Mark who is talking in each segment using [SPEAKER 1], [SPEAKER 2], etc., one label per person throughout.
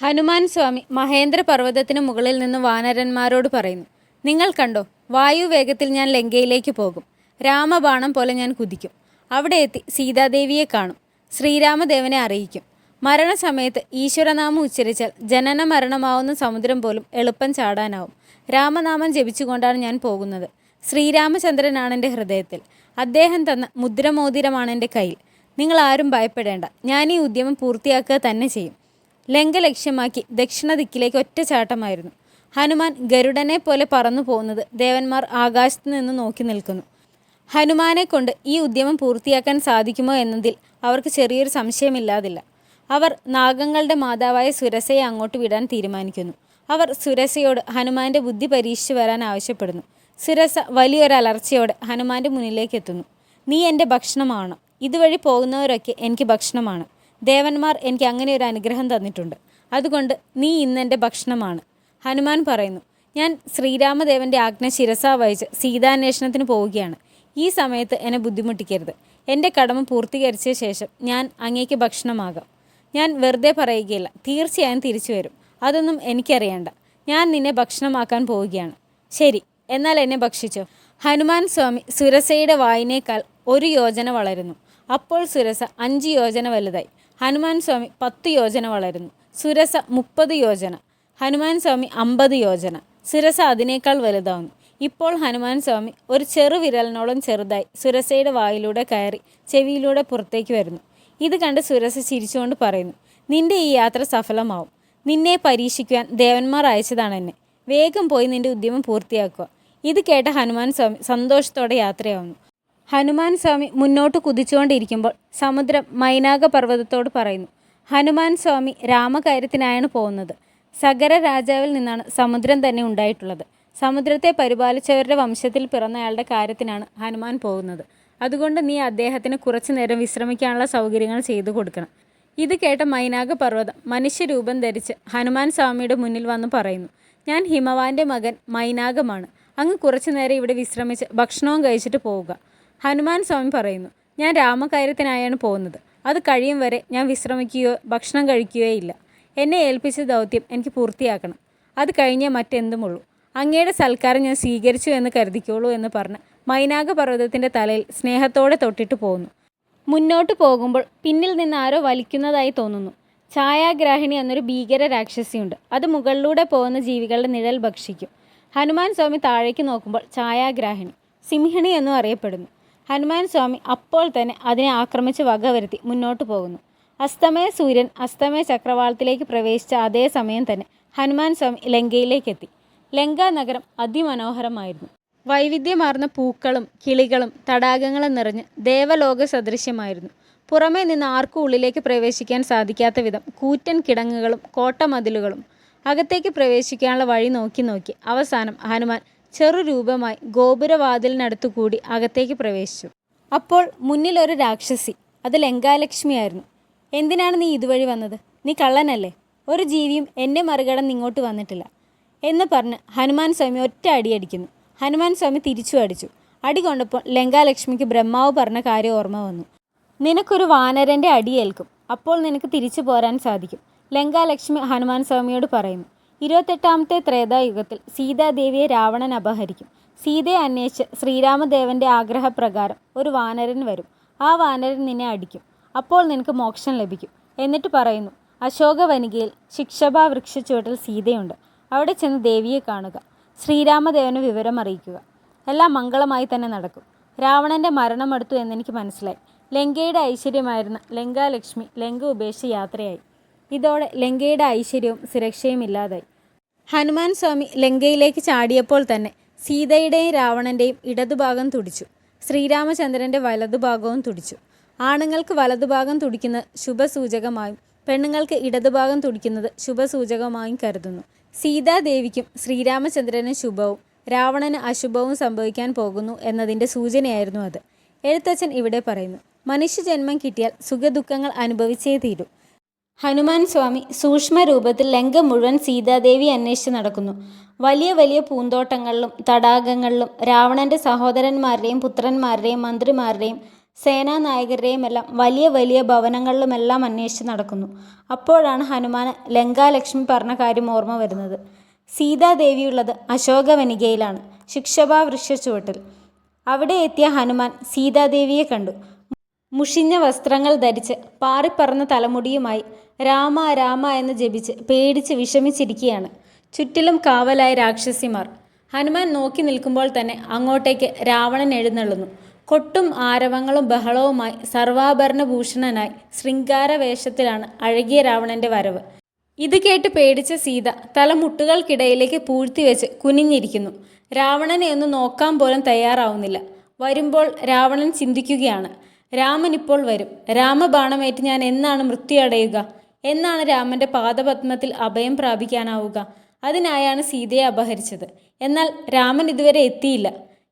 [SPEAKER 1] ഹനുമാൻ സ്വാമി മഹേന്ദ്ര പർവതത്തിന് മുകളിൽ നിന്ന് വാനരന്മാരോട് പറയുന്നു നിങ്ങൾ കണ്ടോ വായു വേഗത്തിൽ ഞാൻ ലങ്കയിലേക്ക് പോകും. രാമബാണം പോലെ ഞാൻ കുതിക്കും. അവിടെ എത്തി സീതാദേവിയെ കാണും. ശ്രീരാമദേവനെ അറിയിക്കും. മരണസമയത്ത് ഈശ്വരനാമം ഉച്ചരിച്ചാൽ ജനന മരണമാവുന്ന സമുദ്രം പോലും എളുപ്പം ചാടാനാവും. രാമനാമം ജപിച്ചുകൊണ്ടാണ് ഞാൻ പോകുന്നത്. ശ്രീരാമചന്ദ്രനാണ് എന്റെ ഹൃദയത്തിൽ. അദ്ദേഹം തന്ന മുദ്രമോതിരമാണ് എന്റെ കയ്യിൽ. നിങ്ങൾ ആരും ഭയപ്പെടേണ്ട. ഞാൻ ഈ ഉദ്യമം പൂർത്തിയാക്കുക തന്നെ ചെയ്യും. ലങ്ക ലക്ഷ്യമാക്കി ദക്ഷിണ ദിക്കിലേക്ക് ഒറ്റച്ചാട്ടമായിരുന്നു ഹനുമാൻ ഗരുഡനെ പോലെ പറന്നു പോകുന്നത് ദേവന്മാർ ആകാശത്തു നിന്ന് നോക്കി നിൽക്കുന്നു. ഹനുമാനെ കൊണ്ട് ഈ ഉദ്യമം പൂർത്തിയാക്കാൻ സാധിക്കുമോ എന്നതിൽ അവർക്ക് ചെറിയൊരു സംശയമില്ലാതില്ല. അവർ നാഗങ്ങളുടെ മാതാവായ സുരസയെ അങ്ങോട്ട് വിടാൻ തീരുമാനിക്കുന്നു. അവർ സുരസയോട് ഹനുമാന്റെ ബുദ്ധി പരീക്ഷിച്ചു വരാൻ ആവശ്യപ്പെടുന്നു. സുരസ വലിയൊരു അലർച്ചയോടെ ഹനുമാന്റെ മുന്നിലേക്ക് എത്തുന്നു. നീ എന്റെ ഭക്ഷണമാണ്? ഇതുവഴി പോകുന്നവരൊക്കെ എനിക്ക് ഭക്ഷണമാണ്. ദേവന്മാർ എനിക്ക് അങ്ങനെ ഒരു അനുഗ്രഹം തന്നിട്ടുണ്ട്. അതുകൊണ്ട് നീ ഇന്നെന്റെ ഭക്ഷണമാണ്. ഹനുമാൻ പറയുന്നു ഞാൻ ശ്രീരാമദേവന്റെ ആജ്ഞ ശിരസ വഹിച്ച് സീതാന്വേഷണത്തിന് പോവുകയാണ്. ഈ സമയത്ത് എന്നെ ബുദ്ധിമുട്ടിക്കരുത്. എന്റെ കടമ പൂർത്തീകരിച്ച ശേഷം ഞാൻ അങ്ങേക്ക് ഭക്ഷണമാകാം. ഞാൻ വെറുതെ പറയുകയില്ല തീർച്ചയായും തിരിച്ചു വരും. അതൊന്നും എനിക്കറിയണ്ട. ഞാൻ നിന്നെ ഭക്ഷണമാക്കാൻ പോവുകയാണ്. ശരി എന്നാൽ എന്നെ ഭക്ഷിച്ചോ? ഹനുമാൻ സ്വാമി സുരസയുടെ വായിനേക്കാൾ ഒരു യോജന വളരുന്നു. അപ്പോൾ സുരസ അഞ്ച് യോജന വലുതായി. ഹനുമാൻ സ്വാമി പത്ത് യോജന വളരുന്നു. സുരസ മുപ്പത് യോജന. ഹനുമാൻ സ്വാമി അമ്പത് യോജന. സുരസ അതിനേക്കാൾ വലുതാവുന്നു. ഇപ്പോൾ ഹനുമാൻ സ്വാമി ഒരു ചെറുവിരലിനോളം ചെറുതായി സുരസയുടെ വായിലൂടെ കയറി ചെവിയിലൂടെ പുറത്തേക്ക് വരുന്നു. ഇത് കണ്ട് സുരസ ചിരിച്ചുകൊണ്ട് പറയുന്നു നിന്റെ ഈ യാത്ര സഫലമാവും. നിന്നെ പരീക്ഷിക്കുവാൻ ദേവന്മാർ അയച്ചതാണ് എന്നെ. വേഗം പോയി നിന്റെ ഉദ്യമം പൂർത്തിയാക്കുക. ഇത് കേട്ട ഹനുമാൻ സ്വാമി സന്തോഷത്തോടെ യാത്രയാവുന്നു. ഹനുമാൻ സ്വാമി മുന്നോട്ട് കുതിച്ചുകൊണ്ടിരിക്കുമ്പോൾ സമുദ്രം മൈനാക പർവതത്തോട് പറയുന്നു ഹനുമാൻ സ്വാമി രാമകാര്യത്തിനായാണ് പോകുന്നത്. സഗര രാജാവിൽ നിന്നാണ് സമുദ്രം തന്നെ ഉണ്ടായിട്ടുള്ളത്. സമുദ്രത്തെ പരിപാലിച്ചവരുടെ വംശത്തിൽ പിറന്നയാളുടെ കാര്യത്തിനാണ് ഹനുമാൻ പോകുന്നത്. അതുകൊണ്ട് നീ അദ്ദേഹത്തിന് കുറച്ചു നേരം വിശ്രമിക്കാനുള്ള സൗകര്യങ്ങൾ ചെയ്തു കൊടുക്കണം. ഇത് കേട്ട മൈനാക പർവതം മനുഷ്യരൂപം ധരിച്ച് ഹനുമാൻ സ്വാമിയുടെ മുന്നിൽ വന്ന് പറയുന്നു ഞാൻ ഹിമവാന്റെ മകൻ മൈനാകമാണ്. അങ്ങ് കുറച്ചു നേരം ഇവിടെ വിശ്രമിച്ച് ഭക്ഷണവും കഴിച്ചിട്ട് പോവുക. ഹനുമാൻ സ്വാമി പറയുന്നു ഞാൻ രാമകാര്യത്തിനായാണ് പോകുന്നത്. അത് കഴിയും വരെ ഞാൻ വിശ്രമിക്കുകയോ ഭക്ഷണം കഴിക്കുകയോ ഇല്ല. എന്നെ ഏൽപ്പിച്ച ദൗത്യം എനിക്ക് പൂർത്തിയാക്കണം. അത് കഴിഞ്ഞേ മറ്റെന്തുമുള്ളൂ. അങ്ങയുടെ സൽക്കാരം ഞാൻ സ്വീകരിച്ചു എന്ന് കരുതിക്കോളൂ എന്ന് പറഞ്ഞ് മൈനാക പർവതത്തിന്റെ തലയിൽ സ്നേഹത്തോടെ തൊട്ടിട്ട് പോകുന്നു മുന്നോട്ട് പോകുമ്പോൾ പിന്നിൽ നിന്ന് ആരോ വലിക്കുന്നതായി തോന്നുന്നു. ഛായാഗ്രാഹിണി എന്നൊരു ഭീകര രാക്ഷസിയുണ്ട്. അത് മുകളിലൂടെ പോകുന്ന ജീവികളുടെ നിഴൽ ഭക്ഷിക്കും. ഹനുമാൻ സ്വാമി താഴേക്ക് നോക്കുമ്പോൾ ഛായാഗ്രാഹിണി സിംഹിണി എന്നും അറിയപ്പെടുന്നു. ഹനുമാൻ സ്വാമി അപ്പോൾ തന്നെ അതിനെ ആക്രമിച്ച് വകവരുത്തി മുന്നോട്ട് പോകുന്നു. അസ്തമയ സൂര്യൻ അസ്തമയ ചക്രവാളത്തിലേക്ക് പ്രവേശിച്ച അതേ സമയം തന്നെ ഹനുമാൻ സ്വാമി ലങ്കയിലേക്ക് എത്തി. ലങ്ക നഗരം അതിമനോഹരമായിരുന്നു. വൈവിധ്യമാർന്ന പൂക്കളും കിളികളും തടാകങ്ങളും നിറഞ്ഞ് ദേവലോക സദൃശ്യമായിരുന്നു. പുറമേ നിന്ന് ആർക്കും ഉള്ളിലേക്ക് പ്രവേശിക്കാൻ സാധിക്കാത്ത വിധം കൂറ്റൻ കിടങ്ങുകളും കോട്ടമതിലുകളും അകത്തേക്ക് പ്രവേശിക്കാനുള്ള വഴി നോക്കി നോക്കി അവസാനം ഹനുമാൻ ചെറുരൂപമായി ഗോപുരവാതിലിനടുത്തുകൂടി അകത്തേക്ക് പ്രവേശിച്ചു. അപ്പോൾ മുന്നിലൊരു രാക്ഷസി അത് ലങ്കാലക്ഷ്മിയായിരുന്നു. എന്തിനാണ് നീ ഇതുവഴി വന്നത്? നീ കള്ളനല്ലേ? ഒരു ജീവിയും എന്നെ മറികടന്ന് ഇങ്ങോട്ട് വന്നിട്ടില്ല എന്ന് പറഞ്ഞ് ഹനുമാൻ സ്വാമി ഒറ്റ അടി അടിക്കുന്നു. ഹനുമാൻ സ്വാമി തിരിച്ചു അടിച്ചു. അടി കൊണ്ടപ്പോൾ ലങ്കാലക്ഷ്മിക്ക് ബ്രഹ്മാവ് പറഞ്ഞ കാര്യം ഓർമ്മ വന്നു. നിനക്കൊരു വാനരന്റെ അടിയേൽക്കും. അപ്പോൾ നിനക്ക് തിരിച്ചു പോരാൻ സാധിക്കും. ലങ്കാലക്ഷ്മി ഹനുമാൻ സ്വാമിയോട് പറയുന്നു. ഇരുപത്തെട്ടാമത്തെ ത്രേതായുഗത്തിൽ സീതാദേവിയെ രാവണൻ അപഹരിക്കും. സീതയെ അന്വേഷിച്ച് ശ്രീരാമദേവന്റെ ആഗ്രഹപ്രകാരം ഒരു വാനരൻ വരും. ആ വാനരൻ നിന്നെ അടിക്കും. അപ്പോൾ നിനക്ക് മോക്ഷം ലഭിക്കും. എന്നിട്ട് പറയുന്നു അശോകവനികയിൽ ശിക്ഷഭ വൃക്ഷച്ചുവട്ടിൽ സീതയുണ്ട്. അവിടെ ചെന്ന് ദേവിയെ കാണുക. ശ്രീരാമദേവന് വിവരം അറിയിക്കുക. എല്ലാം മംഗളമായി തന്നെ നടക്കും. രാവണന്റെ മരണം അടുത്തു എന്നെനിക്ക് മനസ്സിലായി. ലങ്കയുടെ ഐശ്വര്യമായിരുന്ന ലങ്കാലക്ഷ്മി ലങ്ക ഉപേക്ഷിച്ച് യാത്രയായി. ഇതോടെ ലങ്കയുടെ ഐശ്വര്യവും സുരക്ഷയും ഇല്ലാതായി. ഹനുമാൻ സ്വാമി ലങ്കയിലേക്ക് ചാടിയപ്പോൾ തന്നെ സീതയുടെയും രാവണന്റെയും ഇടതുഭാഗം തുടിച്ചു. ശ്രീരാമചന്ദ്രന്റെ വലതുഭാഗവും തുടിച്ചു. ആണുങ്ങൾക്ക് വലതുഭാഗം തുടിക്കുന്നത് ശുഭസൂചകമായും പെണ്ണുങ്ങൾക്ക് ഇടതുഭാഗം തുടിക്കുന്നത് ശുഭസൂചകമായും കരുതുന്നു. സീതാദേവിക്കും ശ്രീരാമചന്ദ്രന് ശുഭവും രാവണന് അശുഭവും സംഭവിക്കാൻ പോകുന്നു എന്നതിന്റെ സൂചനയായിരുന്നു അത്. എഴുത്തച്ഛൻ ഇവിടെ പറയുന്നു മനുഷ്യജന്മം കിട്ടിയാൽ സുഖദുഃഖങ്ങൾ അനുഭവിച്ചേ തീരൂ. ഹനുമാൻ സ്വാമി സൂക്ഷ്മ രൂപത്തിൽ ലങ്ക മുഴുവൻ സീതാദേവി അന്വേഷിച്ച് നടക്കുന്നു. വലിയ വലിയ പൂന്തോട്ടങ്ങളിലും തടാകങ്ങളിലും രാവണന്റെ സഹോദരന്മാരുടെയും പുത്രന്മാരുടെയും മന്ത്രിമാരുടെയും സേനാനായകരുടെയും എല്ലാം വലിയ വലിയ ഭവനങ്ങളിലുമെല്ലാം അന്വേഷിച്ച് നടക്കുന്നു. അപ്പോഴാണ് ഹനുമാൻ ലങ്കാലക്ഷ്മി പറഞ്ഞ കാര്യം ഓർമ്മ വരുന്നത്. സീതാദേവിയുള്ളത് അശോകവനികയിലാണ് ശിക്ഷഭാ വൃക്ഷച്ചുവട്ടിൽ. അവിടെ എത്തിയ ഹനുമാൻ സീതാദേവിയെ കണ്ടു. മുഷിഞ്ഞ വസ്ത്രങ്ങൾ ധരിച്ച് പാറിപ്പറന്ന തലമുടിയുമായി രാമ രാമ എന്ന് ജപിച്ച് പേടിച്ച് വിഷമിച്ചിരിക്കുകയാണ് ചുറ്റിലും കാവലായ രാക്ഷസിമാർ. ഹനുമാൻ നോക്കി നിൽക്കുമ്പോൾ തന്നെ അങ്ങോട്ടേക്ക് രാവണൻ എഴുന്നള്ളുന്നു. കൊട്ടും ആരവങ്ങളും ബഹളവുമായി സർവാഭരണഭൂഷണനായി ശൃംഗാര വേഷത്തിലാണ് അഴകിയ രാവണന്റെ വരവ്. ഇത് കേട്ട് പേടിച്ച സീത തല മുട്ടുകൾക്കിടയിലേക്ക് പൂഴ്ത്തിവെച്ച് കുനിഞ്ഞിരിക്കുന്നു. രാവണനെ ഒന്ന് നോക്കാൻ പോലും തയ്യാറാവുന്നില്ല. വരുമ്പോൾ രാവണൻ ചിന്തിക്കുകയാണ് രാമൻ ഇപ്പോൾ വരും. രാമബാണമേറ്റ് ഞാൻ എന്നാണ് മൃത്യുഅടയുക എന്നാണ് രാമന്റെ പാദപത്മത്തിൽ അഭയം പ്രാപിക്കാനാവുക? അതിനായാണ് സീതയെ അപഹരിച്ചത്. എന്നാൽ രാമൻ ഇതുവരെ എത്തിയില്ല.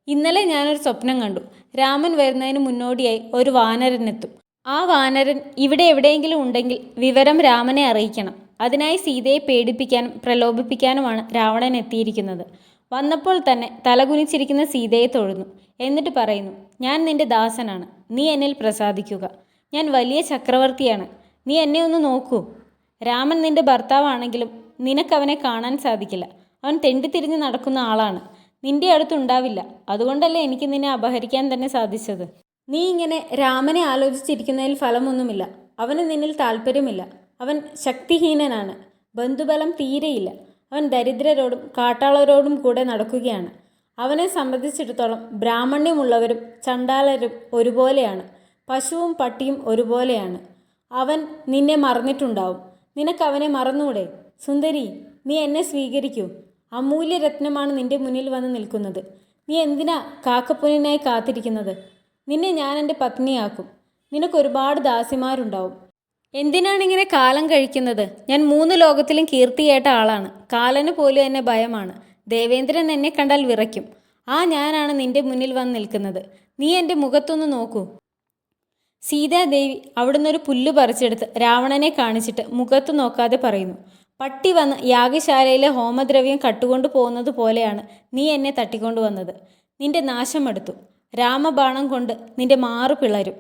[SPEAKER 1] ഇന്നലെ ഞാനൊരു സ്വപ്നം കണ്ടു. രാമൻ വരുന്നതിന് മുന്നോടിയായി ഒരു വാനരൻ വാനരനെത്തും ആ വാനരൻ ഇവിടെ എവിടെയെങ്കിലും ഉണ്ടെങ്കിൽ വിവരം രാമനെ അറിയിക്കണം. അതിനായി സീതയെ പേടിപ്പിക്കാനും പ്രലോഭിപ്പിക്കാനുമാണ് രാവണൻ എത്തിയിരിക്കുന്നത്. വന്നപ്പോൾ തന്നെ തലകുനിച്ചിരിക്കുന്ന സീതയെ തൊഴുന്നു. എന്നിട്ട് പറയുന്നു ഞാൻ നിന്റെ ദാസനാണ്. നീ എന്നിൽ പ്രസാദിക്കുക. ഞാൻ വലിയ ചക്രവർത്തിയാണ്. നീ എന്നെ ഒന്ന് നോക്കൂ. രാമൻ നിന്റെ ഭർത്താവാണെങ്കിലും നിനക്കവനെ കാണാൻ സാധിക്കില്ല. അവൻ തെണ്ടിത്തിരിഞ്ഞ് നടക്കുന്ന ആളാണ്. നിന്റെ അടുത്തുണ്ടാവില്ല അതുകൊണ്ടല്ലേ എനിക്ക് നിന്നെ അപഹരിക്കാൻ തന്നെ സാധിച്ചത്. നീ ഇങ്ങനെ രാമനെ ആലോചിച്ചിരിക്കുന്നതിൽ ഫലമൊന്നുമില്ല. അവന് നിന്നിൽ താല്പര്യമില്ല അവൻ ശക്തിഹീനനാണ്. ബന്ധുബലം തീരെയില്ല. അവൻ ദരിദ്രരോടും കാട്ടാളരോടും കൂടെ നടക്കുകയാണ്. അവനെ സംബന്ധിച്ചിടത്തോളം ബ്രാഹ്മണ്യമുള്ളവരും ചണ്ടാലരും ഒരുപോലെയാണ്. പശുവും പട്ടിയും ഒരുപോലെയാണ്. അവൻ നിന്നെ മറന്നിട്ടുണ്ടാവും. നിനക്ക് അവനെ മറന്നൂടെ? സുന്ദരി നീ എന്നെ സ്വീകരിക്കൂ. അമൂല്യരത്നമാണ് നിന്റെ മുന്നിൽ വന്ന് നിൽക്കുന്നത്. നീ എന്തിനാ കാക്കപ്പുനിനായി കാത്തിരിക്കുന്നത്? നിന്നെ ഞാൻ എന്റെ പത്നിയാക്കും. നിനക്കൊരുപാട് ദാസിമാരുണ്ടാവും. എന്തിനാണ് ഇങ്ങനെ കാലം കഴിക്കുന്നത്? ഞാൻ മൂന്ന് ലോകത്തിലും കീർത്തിയേട്ട ആളാണ്. കാലന് പോലും എന്നെ ഭയമാണ്. ദേവേന്ദ്രൻ എന്നെ കണ്ടാൽ വിറയ്ക്കും. ആ ഞാനാണ് നിന്റെ മുന്നിൽ വന്ന് നിൽക്കുന്നത്. നീ എന്റെ മുഖത്തൊന്ന് നോക്കൂ. സീതാദേവി അവിടുന്ന് ഒരു പുല്ല് പറിച്ചെടുത്ത് രാവണനെ കാണിച്ചിട്ട് മുഖത്ത് നോക്കാതെ പറയുന്നു. പട്ടി വന്ന് യാഗശാലയിലെ ഹോമദ്രവ്യം കട്ടുകൊണ്ടു പോകുന്നത് പോലെയാണ് നീ എന്നെ തട്ടിക്കൊണ്ടു വന്നത്. നിന്റെ നാശമെടുത്തു. രാമബാണം കൊണ്ട് നിന്റെ മാറു പിളരും.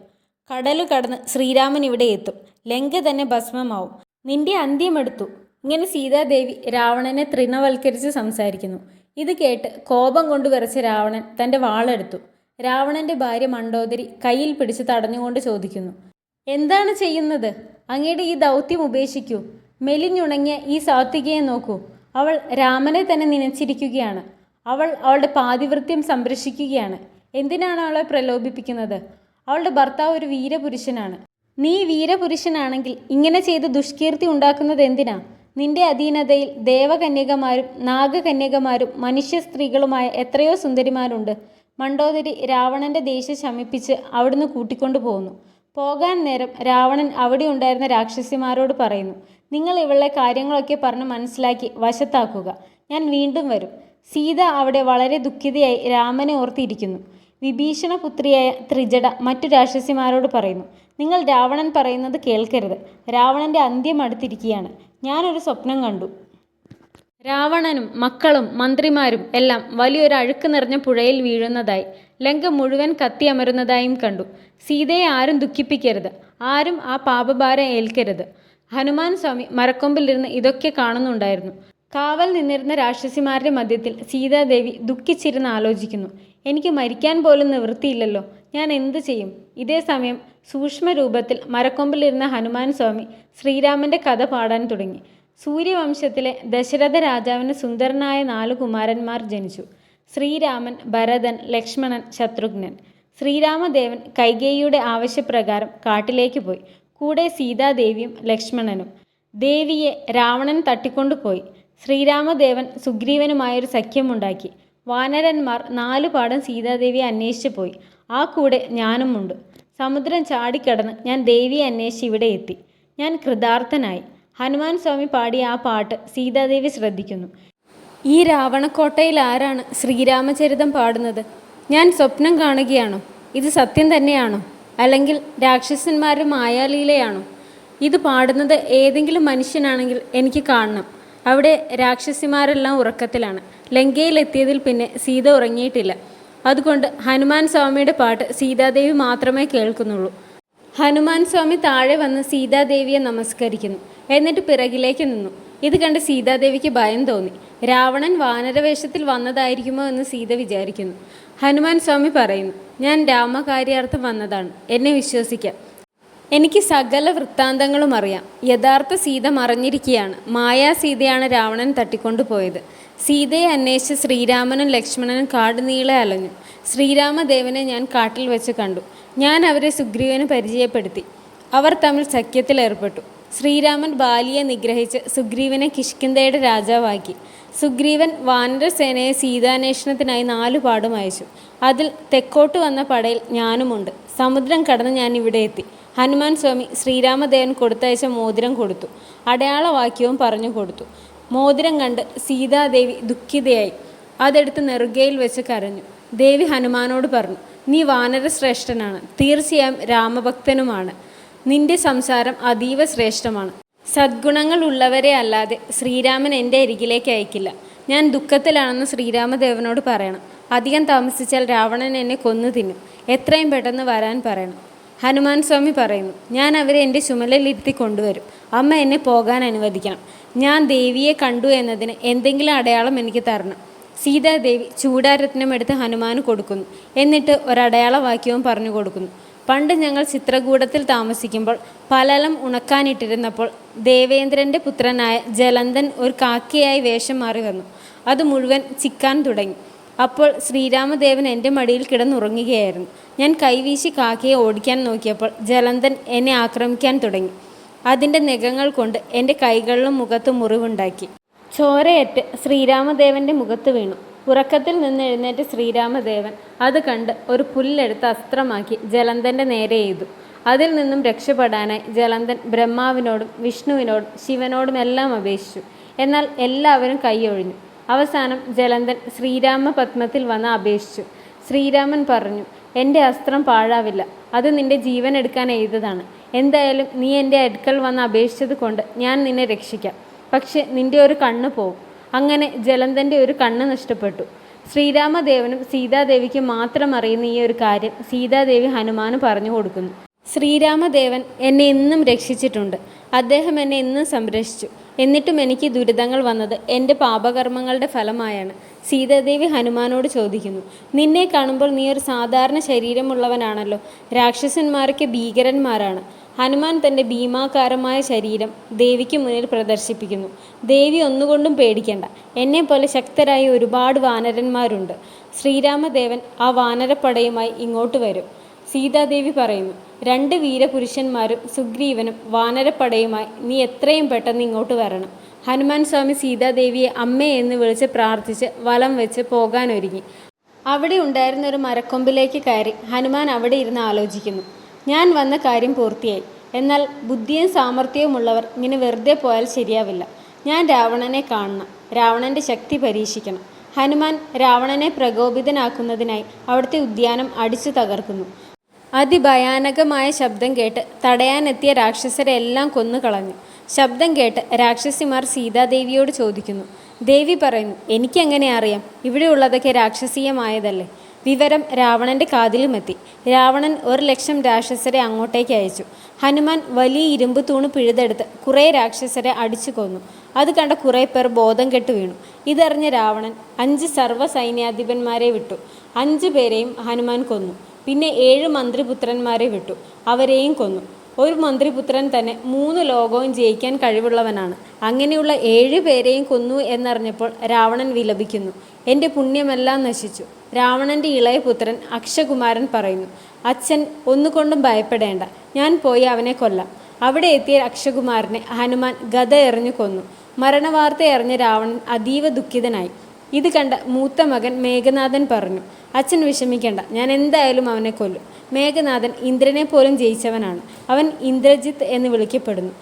[SPEAKER 1] കടലു കടന്ന് ശ്രീരാമൻ ഇവിടെ എത്തും. ലങ്ക തന്നെ ഭസ്മമാവും. നിന്റെ അന്ത്യമെടുത്തു ഇങ്ങനെ സീതാദേവി രാവണനെ തൃണവൽക്കരിച്ച് സംസാരിക്കുന്നു. ഇത് കേട്ട് കോപം കൊണ്ട് വിറച്ച രാവണൻ തന്റെ വാളെടുത്തു. രാവണന്റെ ഭാര്യ മണ്ടോദരി കയ്യിൽ പിടിച്ച് തടഞ്ഞുകൊണ്ട് ചോദിക്കുന്നു എന്താണ് ചെയ്യുന്നത്? അങ്ങയുടെ ഈ ദൗത്യം ഉപേക്ഷിക്കൂ. മെലിഞ്ഞുണങ്ങിയ ഈ സാത്വികയെ നോക്കൂ. അവൾ രാമനെ തന്നെ നനച്ചിരിക്കുകയാണ്. അവൾ അവളുടെ പാതിവൃത്യം സംരക്ഷിക്കുകയാണ്. എന്തിനാണ് അവളെ പ്രലോഭിപ്പിക്കുന്നത്? അവളുടെ ഭർത്താവ് ഒരു വീരപുരുഷനാണ്. നീ വീരപുരുഷനാണെങ്കിൽ ഇങ്ങനെ ചെയ്ത് ദുഷ്കീർത്തി ഉണ്ടാക്കുന്നത് എന്തിനാ നിന്റെ അധീനതയിൽ ദേവകന്യകമാരും നാഗകന്യകമാരും മനുഷ്യ സ്ത്രീകളുമായ എത്രയോ സുന്ദരിമാരുണ്ട്. മണ്ടോദരി രാവണന്റെ ദേഷ്യം ശമിപ്പിച്ച് അവിടുന്ന് കൂട്ടിക്കൊണ്ടു പോകുന്നു പോകാൻ നേരം രാവണൻ അവിടെ ഉണ്ടായിരുന്ന രാക്ഷസിമാരോട് പറയുന്നു നിങ്ങൾ ഇവളെ കാര്യങ്ങളൊക്കെ പറഞ്ഞ് മനസ്സിലാക്കി വശത്താക്കുക. ഞാൻ വീണ്ടും വരും. സീത അവിടെ വളരെ ദുഃഖിതയായി രാമനെ ഓർത്തിയിരിക്കുന്നു വിഭീഷണ പുത്രിയായ ത്രിജട മറ്റു രാക്ഷസിമാരോട് പറയുന്നു നിങ്ങൾ രാവണൻ പറയുന്നത് കേൾക്കരുത്. രാവണന്റെ അന്ത്യം അടുത്തിരിക്കുകയാണ്. ഞാനൊരു സ്വപ്നം കണ്ടു. രാവണനും മക്കളും മന്ത്രിമാരും എല്ലാം വലിയൊരു അഴുക്ക് നിറഞ്ഞ പുഴയിൽ വീഴുന്നതായി ലങ്ക മുഴുവൻ കത്തിയമരുന്നതായും കണ്ടു. സീതയെ ആരും ദുഃഖിപ്പിക്കരുത്. ആരും ആ പാപഭാരം ഏൽക്കരുത്. ഹനുമാൻ സ്വാമി മരക്കൊമ്പിലിരുന്ന് ഇതൊക്കെ കാണുന്നുണ്ടായിരുന്നു. കാവൽ നിന്നിരുന്ന രാക്ഷസിമാരുടെ മധ്യത്തിൽ സീതാദേവി ദുഃഖിച്ചിരുന്ന് ആലോചിക്കുന്നു. എനിക്ക് മരിക്കാൻ പോലും നിവൃത്തിയില്ലല്ലോ. ഞാൻ എന്തു ചെയ്യും? ഇതേ സമയം സൂക്ഷ്മരൂപത്തിൽ മരക്കൊമ്പിലിരുന്ന ഹനുമാൻ സ്വാമി ശ്രീരാമന്റെ കഥ പാടാൻ തുടങ്ങി. സൂര്യവംശത്തിലെ ദശരഥ രാജാവിന് സുന്ദരനായ നാലു കുമാരന്മാർ ജനിച്ചു. ശ്രീരാമൻ ഭരതൻ ലക്ഷ്മണൻ ശത്രുഘ്നൻ. ശ്രീരാമദേവൻ കൈകേയിയുടെ ആവശ്യപ്രകാരം കാട്ടിലേക്ക് പോയി. കൂടെ സീതാദേവിയും ലക്ഷ്മണനും. ദേവിയെ രാവണൻ തട്ടിക്കൊണ്ടുപോയി. ശ്രീരാമദേവൻ സുഗ്രീവനുമായൊരു സഖ്യമുണ്ടാക്കി. വാനരന്മാർ നാലുപാടം സീതാദേവിയെ അന്വേഷിച്ചു പോയി. ആ കൂടെ ഞാനുമുണ്ട്. സമുദ്രം ചാടിക്കടന്ന് ഞാൻ ദേവിയെ അന്വേഷിച്ച് ഇവിടെ എത്തി. ഞാൻ കൃതാർത്ഥനായി. ഹനുമാൻ സ്വാമി പാടിയ ആ പാട്ട് സീതാദേവി ശ്രദ്ധിക്കുന്നു. ഈ രാവണക്കോട്ടയിൽ ആരാണ് ശ്രീരാമചരിതം പാടുന്നത്? ഞാൻ സ്വപ്നം കാണുകയാണോ? ഇത് സത്യം തന്നെയാണോ? അല്ലെങ്കിൽ രാക്ഷസന്മാരുടെ മായാലീലയാണോ? ഇത് പാടുന്നത് ഏതെങ്കിലും മനുഷ്യനാണെങ്കിൽ എനിക്ക് കാണണം. അവിടെ രാക്ഷസിമാരെല്ലാം ഉറക്കത്തിലാണ്. ലങ്കയിലെത്തിയതിൽ പിന്നെ സീത ഉറങ്ങിയിട്ടില്ല. അതുകൊണ്ട് ഹനുമാൻ സ്വാമിയുടെ പാട്ട് സീതാദേവി മാത്രമേ കേൾക്കുന്നുള്ളൂ. ഹനുമാൻ സ്വാമി താഴെ വന്ന് സീതാദേവിയെ നമസ്കരിക്കുന്നു. എന്നിട്ട് പിറകിലേക്ക് നിന്നു. ഇത് കണ്ട് സീതാദേവിക്ക് ഭയം തോന്നി. രാവണൻ വാനരവേഷത്തിൽ വന്നതായിരിക്കുമോ എന്ന് സീത വിചാരിക്കുന്നു. ഹനുമാൻ സ്വാമി പറയുന്നു ഞാൻ രാമകാര്യാർത്ഥം വന്നതാണ്. എന്നെ വിശ്വസിക്കാം. എനിക്ക് സകല വൃത്താന്തങ്ങളും അറിയാം. യഥാർത്ഥ സീത മറഞ്ഞിരിക്കുകയാണ് മായാ സീതയാണ് രാവണൻ തട്ടിക്കൊണ്ടുപോയത്. സീതയെ അന്വേഷിച്ച് ശ്രീരാമനും ലക്ഷ്മണനും കാട് നീളെ അലഞ്ഞു. ശ്രീരാമദേവനെ ഞാൻ കാട്ടിൽ വെച്ച് കണ്ടു. ഞാൻ അവരെ സുഗ്രീവന് പരിചയപ്പെടുത്തി. അവർ തമ്മിൽ സഖ്യത്തിലേർപ്പെട്ടു ശ്രീരാമൻ ബാലിയെ നിഗ്രഹിച്ച് സുഗ്രീവനെ കിഷ്കിന്ധയുടെ രാജാവാക്കി. സുഗ്രീവൻ വാനരസേനയെ സീതാന്വേഷണത്തിനായി നാലു പാടും അയച്ചു. അതിൽ തെക്കോട്ട് വന്ന പടയിൽ ഞാനുമുണ്ട്. സമുദ്രം കടന്ന് ഞാൻ ഇവിടെ എത്തി. ഹനുമാൻ സ്വാമി ശ്രീരാമദേവൻ കൊടുത്തയച്ച മോതിരം കൊടുത്തു. അടയാളവാക്യവും പറഞ്ഞു കൊടുത്തു. മോതിരം കണ്ട് സീതാദേവി ദുഃഖിതയായി. അതെടുത്ത് നെറുകയിൽ വെച്ച് കരഞ്ഞു. ദേവി ഹനുമാനോട് പറഞ്ഞു നീ വാനരശ്രേഷ്ഠനാണ് തീർച്ചയായും രാമഭക്തനുമാണ്. നിന്റെ സംസാരം അതീവ ശ്രേഷ്ഠമാണ്. സദ്ഗുണങ്ങൾ ഉള്ളവരെ അല്ലാതെ ശ്രീരാമൻ എന്റെ അരികിലേക്ക് അയക്കില്ല. ഞാൻ ദുഃഖത്തിലാണെന്ന് ശ്രീരാമദേവനോട് പറയണം. അധികം താമസിച്ചാൽ രാവണൻ എന്നെ കൊന്നു തിന്നും. എത്രയും പെട്ടെന്ന് വരാൻ പറയണം. ഹനുമാൻ സ്വാമി പറയുന്നു ഞാൻ അവരെ എന്റെ ചുമലിലിരുത്തി കൊണ്ടുവരും. അമ്മ എന്നെ പോകാൻ അനുവദിക്കണം. ഞാൻ ദേവിയെ കണ്ടു എന്നതിന് എന്തെങ്കിലും അടയാളം എനിക്ക് തരണം. സീതാദേവി ചൂടാരത്നം എടുത്ത് ഹനുമാന് കൊടുക്കുന്നു. എന്നിട്ട് ഒരടയാള വാക്യവും പറഞ്ഞു കൊടുക്കുന്നു. പണ്ട് ഞങ്ങൾ ചിത്രകൂടത്തിൽ താമസിക്കുമ്പോൾ പലലം ഉണക്കാനിട്ടിരുന്നപ്പോൾ ദേവേന്ദ്രന്റെ പുത്രനായ ജലന്ധൻ ഒരു കാക്കയായി വേഷം മാറി വന്നു. അത് മുഴുവൻ ചിക്കാൻ തുടങ്ങി. അപ്പോൾ ശ്രീരാമദേവൻ എന്റെ മടിയിൽ കിടന്നുറങ്ങുകയായിരുന്നു. ഞാൻ കൈവീശി കാക്കയെ ഓടിക്കാൻ നോക്കിയപ്പോൾ ജലന്ധൻ എന്നെ ആക്രമിക്കാൻ തുടങ്ങി. അതിന്റെ നഖങ്ങൾ കൊണ്ട് എന്റെ കൈകളിലും മുഖത്തും മുറിവുണ്ടാക്കി. ചോരയറ്റ് ശ്രീരാമദേവന്റെ മുഖത്ത് വീണു. ഉറക്കത്തിൽ നിന്ന് എഴുന്നേറ്റ് ശ്രീരാമദേവൻ അത് കണ്ട് ഒരു പുല്ലെടുത്ത് അസ്ത്രമാക്കി ജലന്ധന്റെ നേരെ എയ്തു. അതിൽ നിന്നും രക്ഷപ്പെടാനായി ജലന്ധൻ ബ്രഹ്മാവിനോടും വിഷ്ണുവിനോടും ശിവനോടുമെല്ലാം അപേക്ഷിച്ചു. എന്നാൽ എല്ലാവരും കൈയൊഴിഞ്ഞു. അവസാനം ജലന്ധൻ ശ്രീരാമ പത്മത്തിൽ വന്ന് അപേക്ഷിച്ചു. ശ്രീരാമൻ പറഞ്ഞു എന്റെ അസ്ത്രം പാഴാവില്ല. അത് നിന്റെ ജീവൻ എടുക്കാൻ എഴുതതാണ്. എന്തായാലും നീ എന്റെ അടുക്കൽ വന്ന് അപേക്ഷിച്ചത് കൊണ്ട് ഞാൻ നിന്നെ രക്ഷിക്കാം. പക്ഷെ നിന്റെ ഒരു കണ്ണ് പോവും. അങ്ങനെ ജലന്ധന്റെ ഒരു കണ്ണ് നഷ്ടപ്പെട്ടു. ശ്രീരാമദേവനും സീതാദേവിക്കും മാത്രം അറിയുന്ന ഈ ഒരു കാര്യം സീതാദേവി ഹനുമാന് പറഞ്ഞു കൊടുക്കുന്നു. ശ്രീരാമദേവൻ എന്നെ എന്നും രക്ഷിച്ചിട്ടുണ്ട്. അദ്ദേഹം എന്നെ എന്നും സംരക്ഷിച്ചു. എന്നിട്ടും എനിക്ക് ദുരിതങ്ങൾ വന്നത് എന്റെ പാപകർമ്മങ്ങളുടെ ഫലമായാണ്. സീതാദേവി ഹനുമാനോട് ചോദിക്കുന്നു നിന്നെ കാണുമ്പോൾ നീ ഒരു സാധാരണ ശരീരമുള്ളവനാണല്ലോ. രാക്ഷസന്മാരൊക്കെ ഭീകരന്മാരാണ്. ഹനുമാൻ തന്റെ ഭീമാകാരമായ ശരീരം ദേവിക്ക് മുന്നിൽ പ്രദർശിപ്പിക്കുന്നു. ദേവി ഒന്നുകൊണ്ടും പേടിക്കേണ്ട. എന്നെപ്പോലെ ശക്തരായ ഒരുപാട് വാനരന്മാരുണ്ട്. ശ്രീരാമദേവൻ ആ വാനരപ്പടയുമായി ഇങ്ങോട്ട് വരും. സീതാദേവി പറയുന്നു രണ്ട് വീരപുരുഷന്മാരും സുഗ്രീവനും വാനരപ്പടയുമായി നീ എത്രയും പെട്ടെന്ന് ഇങ്ങോട്ട് വരണം ഹനുമാൻ സ്വാമി സീതാദേവിയെ അമ്മേ എന്ന് വിളിച്ച് പ്രാർത്ഥിച്ച് വലം വെച്ച് പോകാനൊരുങ്ങി. അവിടെ ഉണ്ടായിരുന്ന ഒരു മരക്കൊമ്പിലേക്ക് കയറി ഹനുമാൻ അവിടെ ഇരുന്ന് ആലോചിക്കുന്നു. ഞാൻ വന്ന കാര്യം പൂർത്തിയായി. എന്നാൽ ബുദ്ധിയും സാമർഥ്യവുമുള്ളവർ ഇങ്ങനെ വെറുതെ പോയാൽ ശരിയാവില്ല. ഞാൻ രാവണനെ കാണണം. രാവണന്റെ ശക്തി പരീക്ഷിക്കണം ഹനുമാൻ രാവണനെ പ്രകോപിതനാക്കുന്നതിനായി അവിടുത്തെ ഉദ്യാനം അടിച്ചു തകർക്കുന്നു. അതിഭയാനകമായ ശബ്ദം കേട്ട് തടയാനെത്തിയ രാക്ഷസരെ എല്ലാം കൊന്നുകളഞ്ഞു ശബ്ദം കേട്ട് രാക്ഷസിമാർ സീതാദേവിയോട് ചോദിക്കുന്നു ദേവി പറയുന്നു എനിക്കെങ്ങനെ അറിയാം? ഇവിടെയുള്ളതൊക്കെ രാക്ഷസീയമായതല്ലേ? വിവരം രാവണന്റെ കാതിലുമെത്തി. രാവണൻ ഒരു ലക്ഷം രാക്ഷസരെ അങ്ങോട്ടേക്ക് അയച്ചു. ഹനുമാൻ വലിയ ഇരുമ്പ് തൂണ് പിഴുതെടുത്ത് കുറേ രാക്ഷസരെ അടിച്ചു കൊന്നു. അത് കണ്ട കുറേ പേർ ബോധം കെട്ട് വീണു. ഇതറിഞ്ഞ രാവണൻ അഞ്ച് സർവ സൈന്യാധിപന്മാരെ വിട്ടു. അഞ്ചു പേരെയും ഹനുമാൻ കൊന്നു. പിന്നെ ഏഴ് മന്ത്രിപുത്രന്മാരെ വിട്ടു. അവരെയും കൊന്നു. ഒരു മന്ത്രിപുത്രൻ തന്നെ മൂന്ന് ലോകവും ജയിക്കാൻ കഴിവുള്ളവനാണ്. അങ്ങനെയുള്ള ഏഴ് പേരെയും കൊന്നു എന്നറിഞ്ഞപ്പോൾ രാവണൻ വിലപിക്കുന്നു. എന്റെ പുണ്യമെല്ലാം നശിച്ചു. രാവണന്റെ ഇളയ പുത്രൻ അക്ഷകുമാരൻ പറയുന്നു അച്ഛൻ ഒന്നുകൊണ്ടും ഭയപ്പെടേണ്ട. ഞാൻ പോയി അവനെ കൊല്ലാം. അവിടെ എത്തിയ അക്ഷകുമാരനെ ഹനുമാൻ ഗത എറിഞ്ഞു കൊന്നു. മരണവാർത്ത എറിഞ്ഞ രാവണൻ അതീവ ദുഃഖിതനായി. ഇത് കണ്ട മൂത്ത മകൻ മേഘനാഥൻ പറഞ്ഞു അച്ഛൻ വിഷമിക്കേണ്ട ഞാൻ എന്തായാലും അവനെ കൊല്ലും. മേഘനാഥൻ ഇന്ദ്രനെ പോലും ജയിച്ചവനാണ്. അവൻ ഇന്ദ്രജിത്ത് എന്ന് വിളിക്കപ്പെടുന്നു.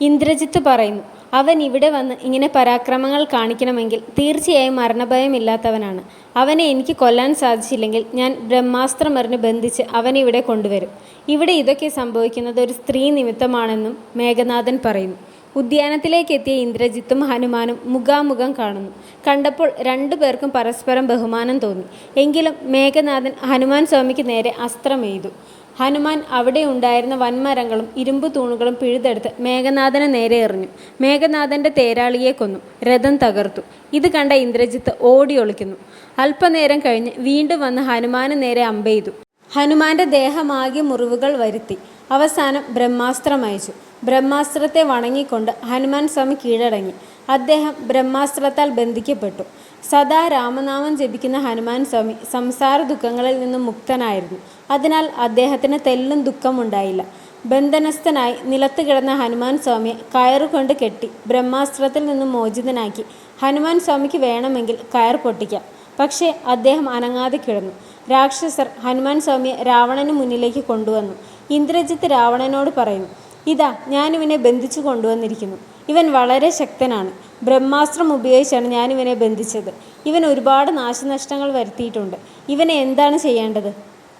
[SPEAKER 1] ഇന്ദ്രജിത്ത് പറയുന്നു അവൻ ഇവിടെ വന്ന് ഇങ്ങനെ പരാക്രമങ്ങൾ കാണിക്കണമെങ്കിൽ തീർച്ചയായും മരണഭയമില്ലാത്തവനാണ്. അവനെ എനിക്ക് കൊല്ലാൻ സാധിച്ചില്ലെങ്കിൽ ഞാൻ ബ്രഹ്മാസ്ത്രമറിഞ്ഞ് ബന്ധിച്ച് അവനെ ഇവിടെ കൊണ്ടുവരും. ഇവിടെ ഇതൊക്കെ സംഭവിക്കുന്നത് ഒരു സ്ത്രീ നിമിത്തമാണെന്നും മേഘനാഥൻ പറയുന്നു. ഉദ്യാനത്തിലേക്ക് എത്തിയ ഇന്ദ്രജിത്തും ഹനുമാനും മുഖാമുഖം കാണുന്നു. കണ്ടപ്പോൾ രണ്ടു പേർക്കും പരസ്പരം ബഹുമാനം തോന്നി. എങ്കിലും മേഘനാഥൻ ഹനുമാൻ സ്വാമിക്ക് നേരെ അസ്ത്രം അസ്ത്രമെയ്തു ഹനുമാൻ അവിടെ ഉണ്ടായിരുന്ന വൻമരങ്ങളും ഇരുമ്പ് തൂണുകളും പിഴുതെടുത്ത് മേഘനാഥന് നേരെ എറിഞ്ഞു. മേഘനാഥന്റെ തേരാളിയെ കൊന്നു. രഥം തകർത്തു. ഇത് കണ്ട ഇന്ദ്രജിത്ത് ഓടി ഒളിക്കുന്നു അല്പനേരം കഴിഞ്ഞ് വീണ്ടും വന്ന് ഹനുമാന് നേരെ അമ്പെയ്തു. ഹനുമാന്റെ ദേഹമാകെ മുറിവുകൾ വരുത്തി. അവസാനം ബ്രഹ്മാസ്ത്രം അയച്ചു. ബ്രഹ്മാസ്ത്രത്തെ വണങ്ങിക്കൊണ്ട് ഹനുമാൻ സ്വാമി കീഴടങ്ങി. അദ്ദേഹം ബ്രഹ്മാസ്ത്രത്താൽ ബന്ധിക്കപ്പെട്ടു. സദാ രാമനാമം ജപിക്കുന്ന ഹനുമാൻ സ്വാമി സംസാര ദുഃഖങ്ങളിൽ നിന്നും മുക്തനായിരുന്നു. അതിനാൽ അദ്ദേഹത്തിന് തെല്ലും ദുഃഖമുണ്ടായില്ല ബന്ധനസ്ഥനായി നിലത്ത് കിടന്ന ഹനുമാൻ സ്വാമിയെ കയറുകൊണ്ട് കെട്ടി ബ്രഹ്മാസ്ത്രത്തിൽ നിന്നും മോചിതനാക്കി ഹനുമാൻ സ്വാമിക്ക് വേണമെങ്കിൽ കയർ പൊട്ടിക്കാം. പക്ഷേ അദ്ദേഹം അനങ്ങാതെ കിടന്നു. രാക്ഷസർ ഹനുമാൻ സ്വാമിയെ രാവണന് മുന്നിലേക്ക് കൊണ്ടുവന്നു. ഇന്ദ്രജിത്ത് രാവണനോട് പറയുന്നു ഇതാ ഞാനിവനെ ബന്ധിച്ചു കൊണ്ടുവന്നിരിക്കുന്നു. ഇവൻ വളരെ ശക്തനാണ്. ബ്രഹ്മാസ്ത്രം ഉപയോഗിച്ചാണ് ഞാനിവനെ ബന്ധിച്ചത്. ഇവൻ ഒരുപാട് നാശനഷ്ടങ്ങൾ വരുത്തിയിട്ടുണ്ട്. ഇവനെ എന്താണ് ചെയ്യേണ്ടത്?